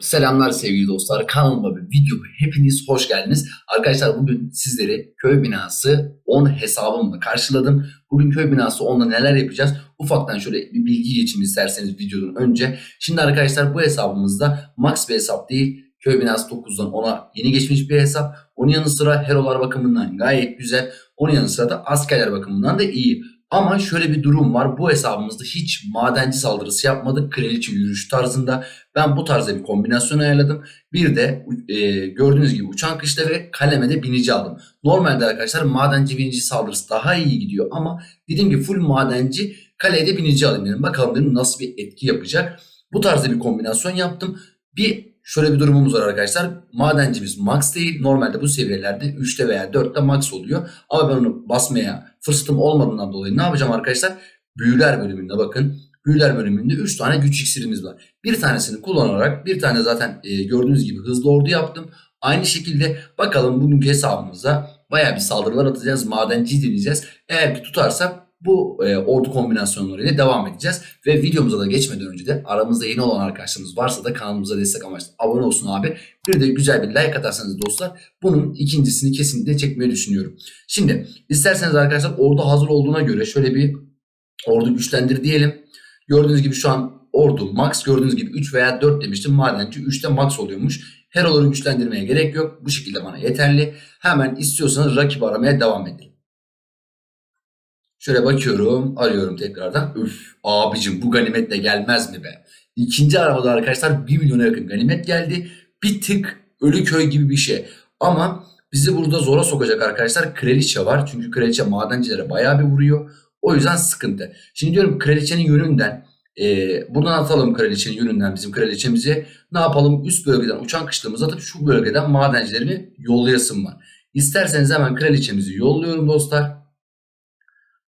Selamlar sevgili dostlar. Kanalıma ve videoma hepiniz hoş geldiniz. Arkadaşlar bugün sizleri köy binası 10 hesabımla karşıladım. Bugün köy binası 10'da neler yapacağız? Ufaktan şöyle bir bilgi geçeyim isterseniz videodan önce. Şimdi arkadaşlar bu hesabımızda max bir hesap değil. Köy binası 9'dan 10'a yeni geçmiş bir hesap. Onun yanı sıra herolar bakımından gayet güzel. Onun yanı sıra da askerler bakımından da iyi. Ama şöyle bir durum var. Bu hesabımızda hiç madenci saldırısı yapmadık. Kraliçe yürüyüş tarzında. Ben bu tarzda bir kombinasyon ayarladım. Bir de e, gördüğünüz gibi uçan kışla ve kalemede binici aldım. Normalde arkadaşlar madenci binici saldırısı daha iyi gidiyor ama dediğim gibi full madenci kalede binici alayım dedim. Bakalım dedim nasıl bir etki yapacak. Bu tarzda bir kombinasyon yaptım. Bir şöyle bir durumumuz var arkadaşlar. Madencimiz max değil. Normalde bu seviyelerde 3'te veya 4'te max oluyor. Ama ben onu basmaya fırsatım olmadığından dolayı ne yapacağım arkadaşlar? Büyüler bölümünde bakın. Büyüler bölümünde 3 tane güç iksirimiz var. Bir tanesini kullanarak bir tane zaten e, gördüğünüz gibi hızlı ordu yaptım. Aynı şekilde bakalım bugünkü hesabımıza baya bir saldırılar atacağız. Madenci deneyeceğiz. Eğer ki tutarsa bu e, ordu kombinasyonlarıyla devam edeceğiz. Ve videomuza da geçmeden önce de aramızda yeni olan arkadaşlarımız varsa da kanalımıza destek amaçlı abone olsun abi. Bir de güzel bir like atarsanız dostlar bunun ikincisini kesinlikle çekmeyi düşünüyorum. Şimdi isterseniz arkadaşlar ordu hazır olduğuna göre şöyle bir ordu güçlendir diyelim. Gördüğünüz gibi şu an ordu max gördüğünüz gibi 3 veya 4 demiştim. Madenci 3'te max oluyormuş. Heroları güçlendirmeye gerek yok. Bu şekilde bana yeterli. Hemen istiyorsanız rakip aramaya devam edelim. Şöyle bakıyorum, arıyorum tekrardan. Üf abicim bu ganimet de gelmez mi be? İkinci aramada arkadaşlar 1 milyona yakın ganimet geldi. Bir tık ölü köy gibi bir şey. Ama bizi burada zora sokacak arkadaşlar kraliçe var. Çünkü kraliçe madencilere bayağı bir vuruyor. O yüzden sıkıntı. Şimdi diyorum kraliçenin yönünden e, buradan atalım kraliçenin yönünden bizim kraliçemizi. Ne yapalım? Üst bölgeden uçan kışlığımızı atıp şu bölgeden madencilerini yollayasın var. İsterseniz hemen kraliçemizi yolluyorum dostlar.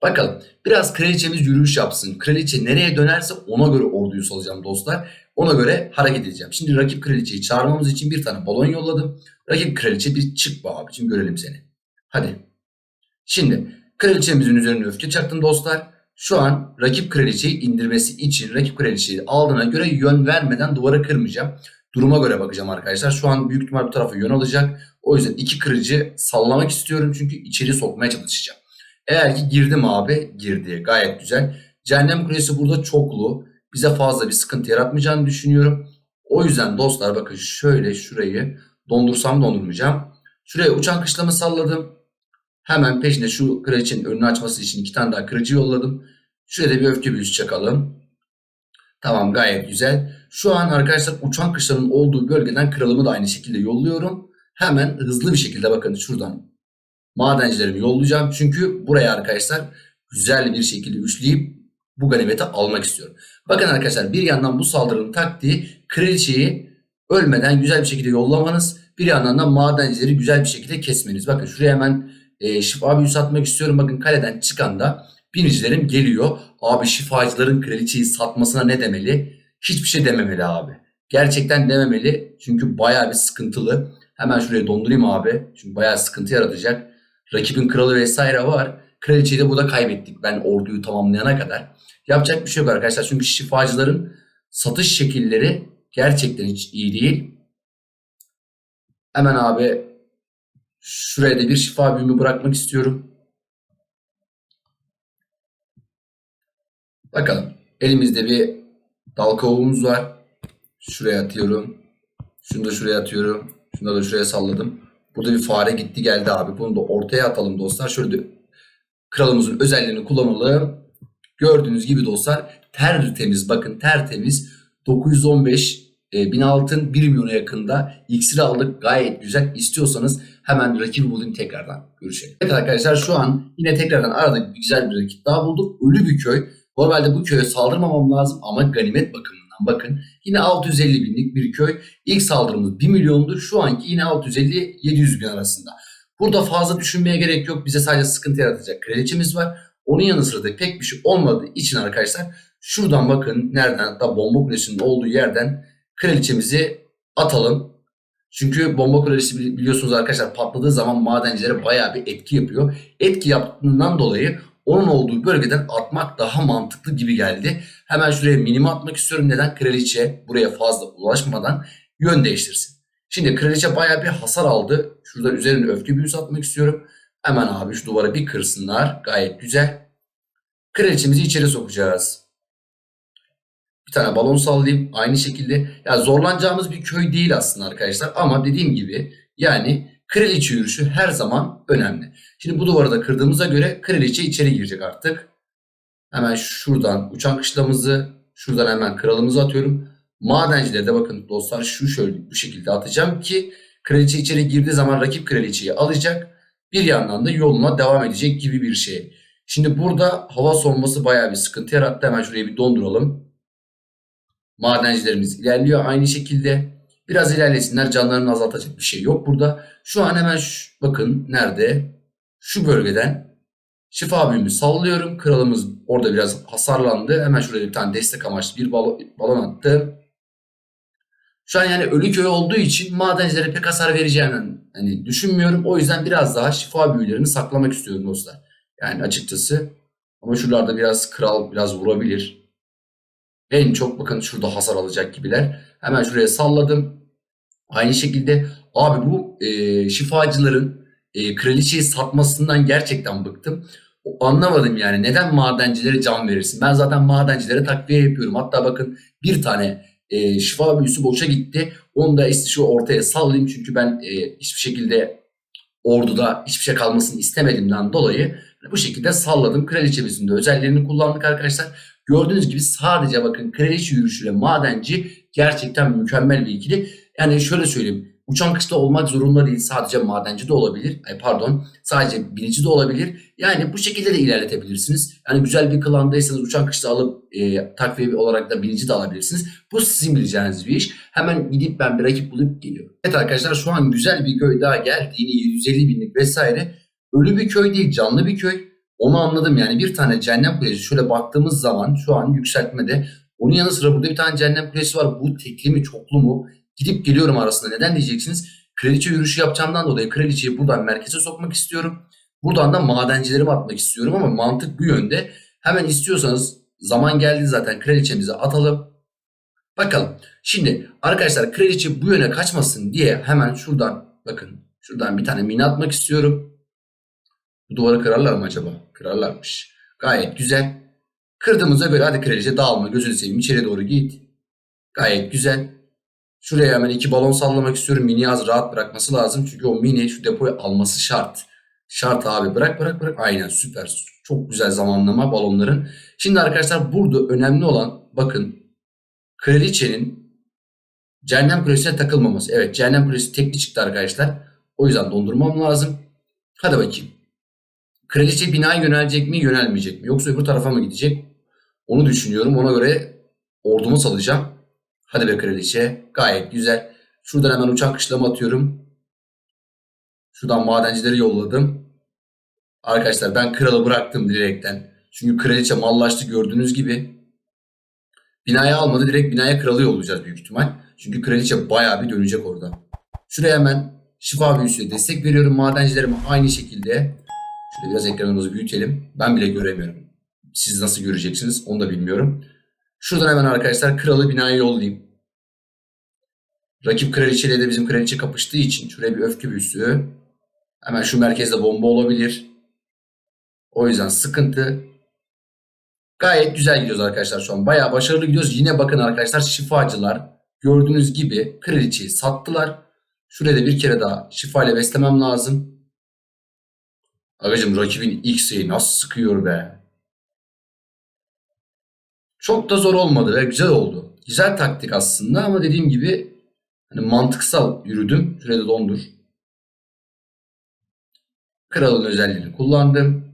Bakalım biraz kraliçemiz yürüyüş yapsın. Kraliçe nereye dönerse ona göre orduyu salacağım dostlar. Ona göre hareket edeceğim. Şimdi rakip kraliçeyi çağırmamız için bir tane balon yolladım. Rakip kraliçe bir çık be abicim görelim seni. Hadi. Şimdi kraliçemizin üzerine öfke çaktım dostlar. Şu an rakip kraliçeyi indirmesi için rakip kraliçeyi aldığına göre yön vermeden duvarı kırmayacağım. Duruma göre bakacağım arkadaşlar. Şu an büyük ihtimal bu tarafa yön alacak. O yüzden iki kırıcı sallamak istiyorum çünkü içeri sokmaya çalışacağım. Eğer ki girdim abi girdi gayet güzel. Cehennem kulesi burada çoklu. Bize fazla bir sıkıntı yaratmayacağını düşünüyorum. O yüzden dostlar bakın şöyle şurayı dondursam dondurmayacağım. Şuraya uçan kışlamı salladım. Hemen peşinde şu kraliçenin önünü açması için iki tane daha kırıcı yolladım. Şuraya da bir öfke büyüsü çakalım. Tamam gayet güzel. Şu an arkadaşlar uçan kışlanın olduğu bölgeden kralımı da aynı şekilde yolluyorum. Hemen hızlı bir şekilde bakın şuradan madencilerimi yollayacağım. Çünkü buraya arkadaşlar güzel bir şekilde üçleyip bu ganimeti almak istiyorum. Bakın arkadaşlar bir yandan bu saldırının taktiği kraliçeyi ölmeden güzel bir şekilde yollamanız. Bir yandan da madencileri güzel bir şekilde kesmeniz. Bakın şuraya hemen e, şifa büyüsü atmak istiyorum. Bakın kaleden çıkan da binicilerim geliyor. Abi şifacıların kraliçeyi satmasına ne demeli? Hiçbir şey dememeli abi. Gerçekten dememeli. Çünkü bayağı bir sıkıntılı. Hemen şuraya dondurayım abi. Çünkü bayağı sıkıntı yaratacak. Rakibin kralı vesaire var. Kraliçeyi de burada kaybettik ben orduyu tamamlayana kadar. Yapacak bir şey yok arkadaşlar. Çünkü şifacıların satış şekilleri gerçekten hiç iyi değil. Hemen abi şuraya da bir şifa büyümü bırakmak istiyorum. Bakalım. Elimizde bir dal kavuğumuz var. Şuraya atıyorum. Şunu da şuraya atıyorum. Şunu da şuraya salladım. Burada bir fare gitti geldi abi. Bunu da ortaya atalım dostlar. Şöyle de kralımızın özelliğini kullanalım. Gördüğünüz gibi dostlar tertemiz bakın tertemiz 915 e, 1000 altın 1 milyona yakında iksir aldık gayet güzel. İstiyorsanız hemen rakibi bulayım tekrardan görüşelim. Evet arkadaşlar şu an yine tekrardan aradık güzel bir rakip daha bulduk. Ölü bir köy. Normalde bu köye saldırmamam lazım ama ganimet bakımından bakın. Yine 650 binlik bir köy. İlk saldırımız 1 milyondur. Şu anki yine 650-700 bin arasında. Burada fazla düşünmeye gerek yok. Bize sadece sıkıntı yaratacak kraliçemiz var. Onun yanı sıra da pek bir şey olmadığı için arkadaşlar şuradan bakın nereden hatta bomba kulesinin olduğu yerden kraliçemizi atalım. Çünkü bomba kulesi biliyorsunuz arkadaşlar patladığı zaman madencilere bayağı bir etki yapıyor. Etki yaptığından dolayı onun olduğu bölgeden atmak daha mantıklı gibi geldi. Hemen şuraya minime atmak istiyorum. Neden? Kraliçe buraya fazla ulaşmadan yön değiştirsin. Şimdi kraliçe bayağı bir hasar aldı. Şurada üzerine öfke büyüsü atmak istiyorum. Hemen abi şu duvara bir kırsınlar. Gayet güzel. Kraliçemizi içeri sokacağız. Bir tane balon sallayayım. Aynı şekilde. Ya zorlanacağımız bir köy değil aslında arkadaşlar. Ama dediğim gibi yani kraliçe yürüyüşü her zaman önemli. Şimdi bu duvarı da kırdığımıza göre kraliçe içeri girecek artık. Hemen şuradan uçan kışlamızı şuradan hemen kralımızı atıyorum. Madencileri de bakın dostlar şu şöyle bu şekilde atacağım ki kraliçe içeri girdiği zaman rakip kraliçeyi alacak. Bir yandan da yoluna devam edecek gibi bir şey. Şimdi burada hava soğuması bayağı bir sıkıntı yarattı. Hemen şurayı bir donduralım. Madencilerimiz ilerliyor aynı şekilde. Biraz ilerlesinler canlarını azaltacak bir şey yok burada. Şu an hemen şu, bakın nerede? Şu bölgeden şifa büyümü sallıyorum. Kralımız orada biraz hasarlandı. Hemen şuraya bir tane destek amaçlı bir balon, balon attı. Şu an yani ölü köy olduğu için madencilere pek hasar vereceğini hani düşünmüyorum. O yüzden biraz daha şifa büyülerini saklamak istiyorum dostlar. Yani açıkçası. Ama şuralarda biraz kral biraz vurabilir. En çok bakın şurada hasar alacak gibiler. Hemen şuraya salladım. Aynı şekilde abi bu e, şifacıların e, kraliçeyi satmasından gerçekten bıktım. Anlamadım yani neden madencilere can verirsin? Ben zaten madencilere takviye yapıyorum. Hatta bakın bir tane e, şifa büyüsü boşa gitti. Onu da şu ortaya sallayayım çünkü ben e, hiçbir şekilde orduda hiçbir şey kalmasını istemediğimden dolayı bu şekilde salladım. Kraliçemizin de özelliğini kullandık arkadaşlar. Gördüğünüz gibi sadece bakın kraliçe yürüyüşüyle madenci gerçekten mükemmel bir ikili. Yani şöyle söyleyeyim. Uçan kışta olmak zorunda değil. Sadece madenci de olabilir. Ay pardon. Sadece binici de olabilir. Yani bu şekilde de ilerletebilirsiniz. Yani güzel bir klandaysanız uçan kışta alıp e, takviye olarak da binici de alabilirsiniz. Bu sizin bileceğiniz bir iş. Hemen gidip ben bir rakip bulup geliyorum. Evet arkadaşlar şu an güzel bir köy daha geldi. Yine 750 binlik vesaire. Ölü bir köy değil canlı bir köy. Onu anladım yani bir tane cehennem kulesi şöyle baktığımız zaman şu an yükseltmede. Onun yanı sıra burada bir tane cehennem kulesi var. Bu tekli mi çoklu mu? Gidip geliyorum arasında. Neden diyeceksiniz? Kraliçe yürüyüşü yapacağımdan dolayı kraliçeyi buradan merkeze sokmak istiyorum. Buradan da madencilerimi atmak istiyorum ama mantık bu yönde. Hemen istiyorsanız zaman geldi zaten kraliçemizi atalım. Bakalım. Şimdi arkadaşlar kraliçe bu yöne kaçmasın diye hemen şuradan bakın şuradan bir tane mini atmak istiyorum. Bu duvarı kırarlar mı acaba? Kırarlarmış. Gayet güzel. Kırdığımıza göre hadi kraliçe dağılma gözünü seveyim içeri doğru git. Gayet güzel. Şuraya hemen iki balon sallamak istiyorum. Mini az rahat bırakması lazım. Çünkü o mini şu depoyu alması şart. Şart abi bırak bırak bırak. Aynen süper. Çok güzel zamanlama balonların. Şimdi arkadaşlar burada önemli olan bakın kraliçenin cehennem kulesine takılmaması. Evet cehennem kulesi tekli çıktı arkadaşlar. O yüzden dondurmam lazım. Hadi bakayım. Kraliçe binaya yönelecek mi yönelmeyecek mi? Yoksa öbür tarafa mı gidecek? Onu düşünüyorum. Ona göre ordumu salacağım. Hadi be kraliçe. Gayet güzel. Şuradan hemen uçak kışlama atıyorum. Şuradan madencileri yolladım. Arkadaşlar ben kralı bıraktım direkten. Çünkü kraliçe mallaştı gördüğünüz gibi. Binaya almadı. Direkt binaya kralı yollayacağız büyük ihtimal. Çünkü kraliçe bayağı bir dönecek orada. Şuraya hemen şifa büyüsüyle destek veriyorum madencilerime aynı şekilde. Şöyle biraz ekranımızı büyütelim. Ben bile göremiyorum. Siz nasıl göreceksiniz onu da bilmiyorum. Şuradan hemen arkadaşlar kralı binaya yollayayım. Rakip kraliçeyle de bizim kraliçe kapıştığı için şuraya bir öfke büyüsü. Hemen şu merkezde bomba olabilir. O yüzden sıkıntı. Gayet güzel gidiyoruz arkadaşlar şu an. Bayağı başarılı gidiyoruz. Yine bakın arkadaşlar şifacılar gördüğünüz gibi kraliçeyi sattılar. Şuraya da bir kere daha şifa ile beslemem lazım. Agacım rakibin X'eyi nasıl sıkıyor be. Çok da zor olmadı ve güzel oldu. Güzel taktik aslında ama dediğim gibi hani mantıksal yürüdüm. Şurada dondur. Kralın özelliğini kullandım.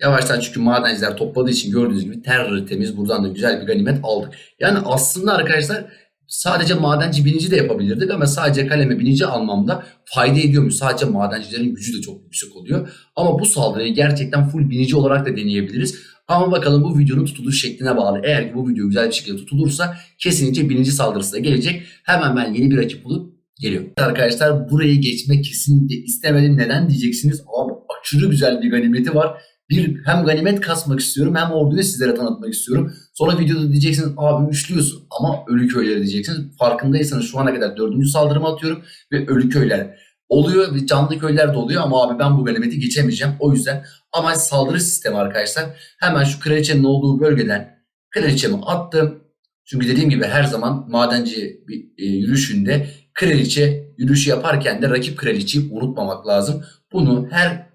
Yavaştan çünkü madenciler topladığı için gördüğünüz gibi terör temiz buradan da güzel bir ganimet aldık. Yani aslında arkadaşlar sadece madenci binici de yapabilirdik ama sadece kaleme binici almamda fayda ediyormuş. Sadece madencilerin gücü de çok yüksek oluyor. Ama bu saldırıyı gerçekten full binici olarak da deneyebiliriz. Ama bakalım bu videonun tutuluş şekline bağlı. Eğer ki bu video güzel bir şekilde tutulursa kesinlikle bininci saldırısı da gelecek. Hemen ben yeni bir rakip bulup geliyorum. Arkadaşlar burayı geçmek kesinlikle istemedim. Neden diyeceksiniz? Abi aşırı güzel bir ganimeti var. bir hem ganimet kasmak istiyorum hem orduyu sizlere tanıtmak istiyorum. Sonra videoda diyeceksiniz abi üçlüyorsun ama ölü köyleri diyeceksiniz. Farkındaysanız şu ana kadar dördüncü saldırımı atıyorum ve ölü köyler oluyor canlı köyler de oluyor ama abi ben bu ganimeti geçemeyeceğim. O yüzden ama saldırı sistemi arkadaşlar hemen şu kraliçenin olduğu bölgeden kraliçemi attım. Çünkü dediğim gibi her zaman madenci bir e, yürüyüşünde kraliçe yürüyüşü yaparken de rakip kraliçeyi unutmamak lazım. Bunu her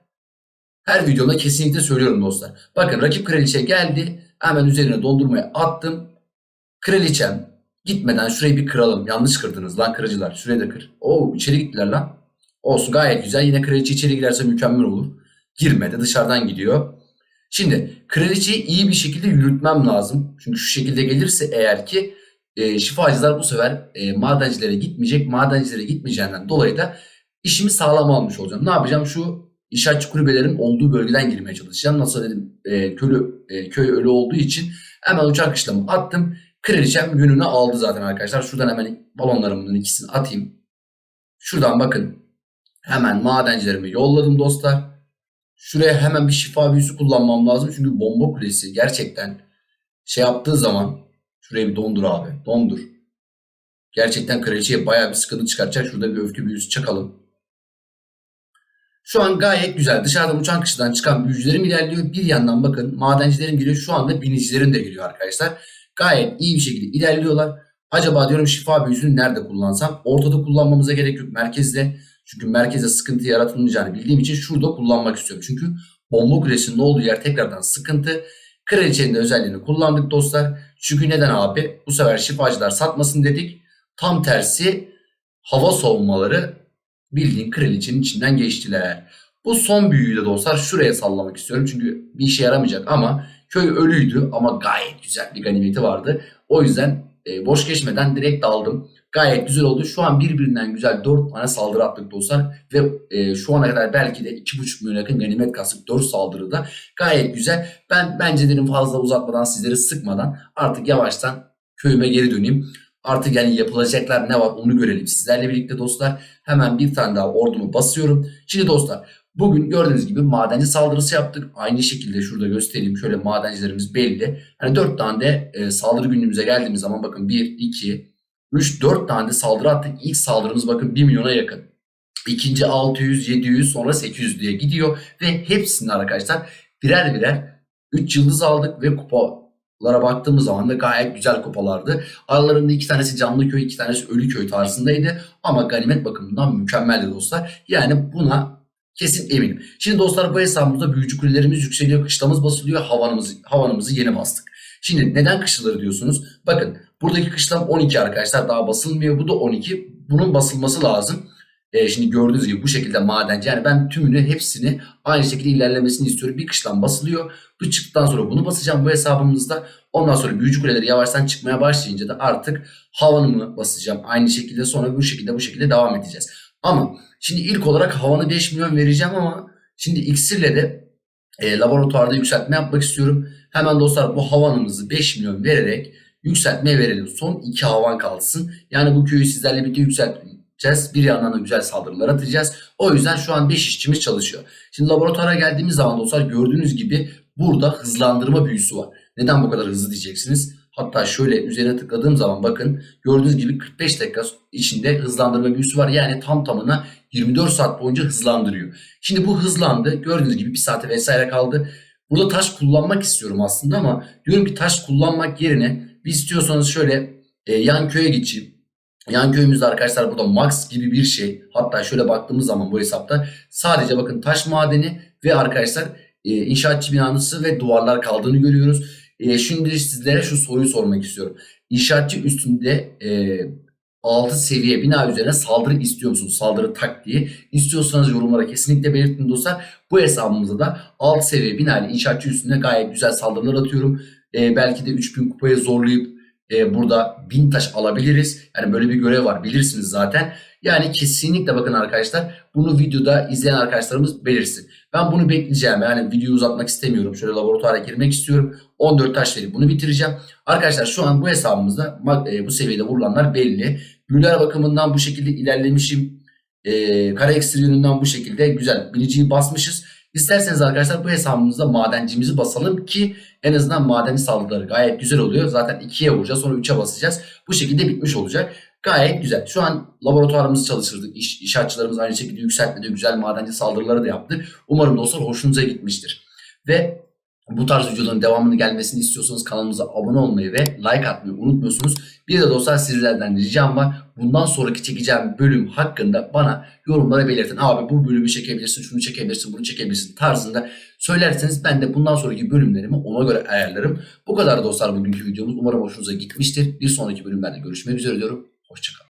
her videomda kesinlikle söylüyorum dostlar. Bakın rakip kraliçe geldi. Hemen üzerine dondurmayı attım. Kraliçem gitmeden şurayı bir kıralım. Yanlış kırdınız lan kırıcılar. Şurayı da kır. Oo içeri gittiler lan. Olsun gayet güzel. Yine kraliçe içeri girerse mükemmel olur. Girmedi dışarıdan gidiyor. Şimdi kraliçeyi iyi bir şekilde yürütmem lazım. Çünkü şu şekilde gelirse eğer ki e, şifacılar bu sefer e, madencilere gitmeyecek. Madencilere gitmeyeceğinden dolayı da işimi sağlam almış olacağım. Ne yapacağım? Şu inşaatçı kulübelerin olduğu bölgeden girmeye çalışacağım. Nasıl dedim e, kölü, e, köy ölü olduğu için hemen uçak kışlamı attım. Kraliçem yönünü aldı zaten arkadaşlar. Şuradan hemen balonlarımın ikisini atayım. Şuradan bakın hemen madencilerimi yolladım dostlar. Şuraya hemen bir şifa büyüsü kullanmam lazım. Çünkü bomba kulesi gerçekten şey yaptığı zaman şuraya bir dondur abi. Dondur. Gerçekten kraliçeye bayağı bir sıkıntı çıkartacak. Şurada bir öfke büyüsü çakalım. Şu an gayet güzel. Dışarıdan uçan kışıdan çıkan büyücülerim ilerliyor. Bir yandan bakın madencilerim geliyor. Şu anda binicilerim de geliyor arkadaşlar. Gayet iyi bir şekilde ilerliyorlar. Acaba diyorum şifa büyüsünü nerede kullansam? Ortada kullanmamıza gerek yok. Merkezde. Çünkü merkeze sıkıntı yaratılmayacağını bildiğim için şurada kullanmak istiyorum. Çünkü bomba kulesinin olduğu yer tekrardan sıkıntı. Kraliçenin özelliğini kullandık dostlar. Çünkü neden abi? Bu sefer şifacılar satmasın dedik. Tam tersi hava savunmaları bildiğin kraliçenin içinden geçtiler. Bu son büyüyü de dostlar şuraya sallamak istiyorum. Çünkü bir işe yaramayacak ama köy ölüydü ama gayet güzel bir ganimeti vardı. O yüzden e, boş geçmeden direkt daldım. Gayet güzel oldu. Şu an birbirinden güzel 4 tane saldırı attık dostlar. Ve e, şu ana kadar belki de 2,5 milyon yakın ganimet kastık 4 saldırıda. Gayet güzel. Ben bence dedim fazla uzatmadan sizleri sıkmadan artık yavaştan köyüme geri döneyim. Artık yani yapılacaklar ne var onu görelim sizlerle birlikte dostlar. Hemen bir tane daha ordumu basıyorum. Şimdi dostlar bugün gördüğünüz gibi madenci saldırısı yaptık. Aynı şekilde şurada göstereyim. Şöyle madencilerimiz belli. Hani 4 tane de e, saldırı günümüze geldiğimiz zaman bakın 1, 2, 3, 4 tane de saldırı attık. İlk saldırımız bakın 1 milyona yakın. İkinci 600, 700 sonra 800 diye gidiyor. Ve hepsini arkadaşlar birer birer 3 yıldız aldık ve kupalara baktığımız zaman da gayet güzel kupalardı. Aralarında iki tanesi canlı köy, iki tanesi ölü köy tarzındaydı. Ama ganimet bakımından mükemmeldi dostlar. Yani buna kesin eminim. Şimdi dostlar bu hesabımızda büyücü kulelerimiz yükseliyor, kışlamız basılıyor, havanımızı, havanımızı yeni bastık. Şimdi neden kışlaları diyorsunuz? Bakın buradaki kışlam 12 arkadaşlar daha basılmıyor. Bu da 12. Bunun basılması lazım. Ee, şimdi gördüğünüz gibi bu şekilde madenci. Yani ben tümünü hepsini aynı şekilde ilerlemesini istiyorum. Bir kışlam basılıyor. Bu çıktıktan sonra bunu basacağım bu hesabımızda. Ondan sonra büyücü kuleleri yavaştan çıkmaya başlayınca da artık havanımı basacağım. Aynı şekilde sonra bu şekilde bu şekilde devam edeceğiz. Ama şimdi ilk olarak havanı 5 milyon vereceğim ama şimdi iksirle de e, laboratuvarda yükseltme yapmak istiyorum. Hemen dostlar bu havanımızı 5 milyon vererek yükseltmeye verelim. Son 2 havan kalsın. Yani bu köyü sizlerle birlikte yükselteceğiz. Bir yandan da güzel saldırılar atacağız. O yüzden şu an 5 işçimiz çalışıyor. Şimdi laboratuvara geldiğimiz zaman dostlar gördüğünüz gibi burada hızlandırma büyüsü var. Neden bu kadar hızlı diyeceksiniz. Hatta şöyle üzerine tıkladığım zaman bakın gördüğünüz gibi 45 dakika içinde hızlandırma büyüsü var. Yani tam tamına 24 saat boyunca hızlandırıyor. Şimdi bu hızlandı. Gördüğünüz gibi bir saate vesaire kaldı. Burada taş kullanmak istiyorum aslında ama diyorum ki taş kullanmak yerine bir istiyorsanız şöyle e, yan köye geçeyim. Yan köyümüzde arkadaşlar burada max gibi bir şey. Hatta şöyle baktığımız zaman bu hesapta sadece bakın taş madeni ve arkadaşlar e, inşaatçı binası ve duvarlar kaldığını görüyoruz. E, şimdi sizlere şu soruyu sormak istiyorum. İnşaatçı üstünde e, 6 seviye bina üzerine saldırı istiyor musunuz? Saldırı taktiği. İstiyorsanız yorumlara kesinlikle belirtin dostlar. Bu hesabımızda da 6 seviye bina ile inşaatçı üstünde gayet güzel saldırılar atıyorum. E, belki de 3000 kupaya zorlayıp e, burada 1000 taş alabiliriz. Yani böyle bir görev var bilirsiniz zaten. Yani kesinlikle bakın arkadaşlar bunu videoda izleyen arkadaşlarımız belirsin. Ben bunu bekleyeceğim. Yani videoyu uzatmak istemiyorum. Şöyle laboratuvara girmek istiyorum. 14 taş verip bunu bitireceğim. Arkadaşlar şu an bu hesabımızda e, bu seviyede vurulanlar belli. Büyüler bakımından bu şekilde ilerlemişim. E, kare ekstra yönünden bu şekilde güzel. Biniciyi basmışız. İsterseniz arkadaşlar bu hesabımızda madencimizi basalım ki en azından madenci saldırıları gayet güzel oluyor. Zaten 2'ye vuracağız sonra 3'e basacağız. Bu şekilde bitmiş olacak. Gayet güzel. Şu an laboratuvarımızı çalıştırdık. İş, inşaatçılarımız aynı şekilde yükseltmedi. Güzel madenci saldırıları da yaptı. Umarım dostlar hoşunuza gitmiştir. Ve bu tarz videoların devamını gelmesini istiyorsanız kanalımıza abone olmayı ve like atmayı unutmuyorsunuz. Bir de dostlar sizlerden ricam var. Bundan sonraki çekeceğim bölüm hakkında bana yorumlara belirtin. Abi bu bölümü çekebilirsin, şunu çekebilirsin, bunu çekebilirsin tarzında söylerseniz ben de bundan sonraki bölümlerimi ona göre ayarlarım. Bu kadar dostlar bugünkü videomuz. Umarım hoşunuza gitmiştir. Bir sonraki bölümlerde görüşmek üzere diyorum. Hoşçakalın.